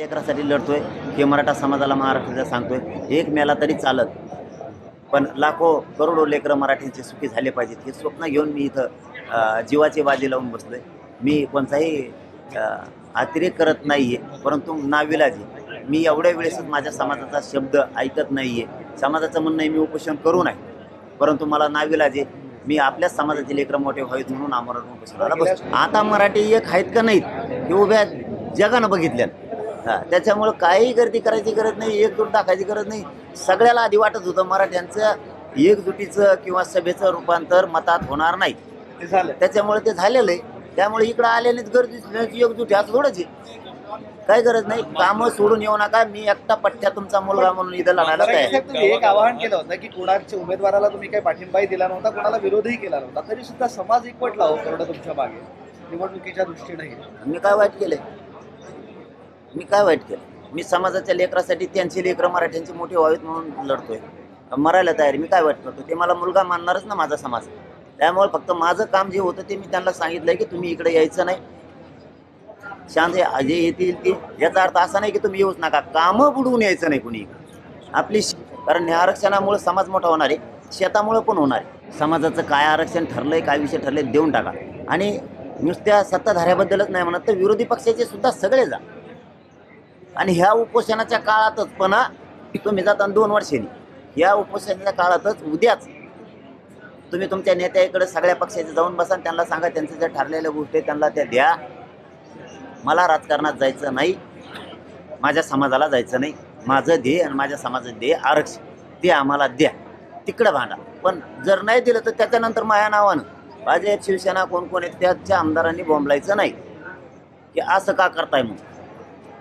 लेकरासाठी लढतोय. हे मराठा समाजाला महाराष्ट्राचा सांगतोय. एक मेला तरी चालत. पण लाखो करोडो लेकरं मराठीचे सुखी झाले पाहिजेत. हे स्वप्न घेऊन मी इथं जीवाची बाजी लावून बसलोय. मी कोणताही अतिरेक करत नाही आहे परंतु नाविलाजी. मी एवढ्या वेळेसच माझ्या समाजाचा शब्द ऐकत नाही आहे समाजाचं म्हणणं आहे मी उपोषण करू नये. परंतु मला नाविलाजे मी आपल्याच समाजाचे लेकरं मोठे व्हावेत म्हणून आमरण उपोषणाला बसतो आता मराठी एक आहेत का नाहीत? हे उभ्या जगानं बघितल्या हा त्याच्यामुळं काही गर्दी करायची गरज नाही एकजूट दाखायची गरज नाही. सगळ्याला आधी वाटत होतं मराठ्यांचं एकजुटीचं किंवा सभेचं रूपांतर मतात होणार नाही. ते झालं. त्याच्यामुळे ते झालेलं आहे. त्यामुळे इकडं आलेलीच गर्दी एकजुटी असं थोडंच आहे. काय गरज नाही कामं सोडून येऊ नका. मी एकटा पठ्ठ्या तुमचा मुलगा म्हणून इथं लढायला मराठी तयार आहे. साहेब, तुम्ही एक आवाहन केलं होतं की कोणाच्या उमेदवाराला तुम्ही काही पाठिंबाही दिला नव्हता कोणाला विरोधही केला नव्हता. तरी सुद्धा समाज एकवटला हो करोडा तुमच्या मागे. निवडणुकीच्या दृष्टीनेही. मी काय वाईट केलंय? मी काय वाईट केलं? मी समाजाच्या लेकरासाठी त्यांची लेकरं मराठ्यांची मोठी व्हावीत म्हणून लढतोय. मरायला तयारी मी काय वाईट करतो? ते मला मुलगा मानणारच ना माझा समाज. त्यामुळे फक्त माझं काम जे होतं ते मी त्यांना सांगितलंय की तुम्ही इकडे यायचं नाही. शांत हे जे येतील ते. याचा अर्थ असा नाही की तुम्ही येऊच नका. कामं बुडवून यायचं नाही कुणी आपली श- कारण ह्या आरक्षणामुळे समाज मोठा होणार आहे. शेतामुळे पण होणार आहे. समाजाचं काय आरक्षण ठरलंय काय विषय ठरले देऊन टाका. आणि नुसत्या सत्ताधाऱ्याबद्दलच नाही म्हणत तर विरोधी पक्षाचे सुद्धा सगळे जा. आणि ह्या उपोषणाच्या काळातच पण तुम्ही जाता दोन वर्षांनी या उपोषणाच्या काळातच उद्याच तुम्ही तुमच्या नेत्याकडे सगळ्या पक्षाचे जाऊन बसा त्यांना सांगा त्यांच्या ज्या ठरलेल्या गोष्टी आहेत, त्यांना त्या द्या. मला राजकारणात जायचं नाही माझ्या समाजाला जायचं नाही. माझं ध्येय आणि माझ्या समाजाचं ध्येय आरक्षण ते आम्हाला द्या. तिकडं भांडा. पण जर नाही दिलं तर त्याच्यानंतर माया नावानं. भाजप शिवसेना कोण कोण आहेत त्याच्या आमदारांनी बोंबलायचं नाही. की असं का करताय मग?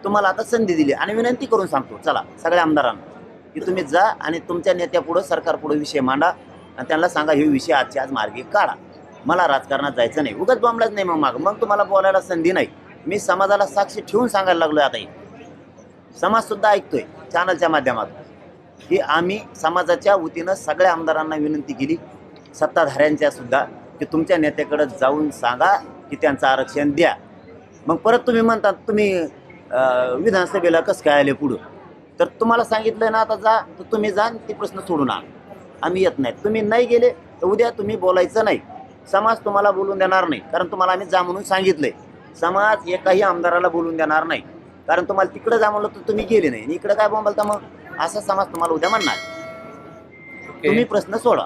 तुम्हाला आता संधी दिली. आणि विनंती करून सांगतो. चला सगळ्या आमदारांना की तुम्ही जा आणि तुमच्या नेत्यापुढं सरकारपुढं विषय मांडा. आणि त्यांना सांगा हे विषय आजच्या आज मार्गी काढा. मला राजकारणात जायचं नाही. उगाच बॉम्बलाच नाही मग माग. मग तुम्हाला बोलायला संधी नाही. मी समाजाला साक्षी ठेवून सांगायला लागलोय आता हे. समाजसुद्धा ऐकतोय चॅनलच्या माध्यमातून की आम्ही समाजाच्या वतीनं सगळ्या आमदारांना विनंती केली. सत्ताधाऱ्यांच्या सुद्धा की तुमच्या नेत्याकडं जाऊन सांगा की त्यांचं आरक्षण द्या. मग परत तुम्ही म्हणता तुम्ही विधानसभेला कसं काय आले पुढं? तर तुम्हाला सांगितलं ना आता जा तर तुम्ही जा ते प्रश्न सोडून आणा आम्ही येत नाही. तुम्ही नाही गेले तर उद्या तुम्ही बोलायचं नाही. समाज तुम्हाला बोलून देणार नाही. कारण तुम्हाला आम्ही जा म्हणून सांगितलंय. समाज एकाही आमदाराला बोलून देणार नाही. कारण तुम्हाला तिकडे जा म्हणलं तर तुम्ही गेले नाही. आणि इकडे काय बोंबलता मग? असा समाज तुम्हाला उद्या म्हणणार. तुम्ही प्रश्न सोडा.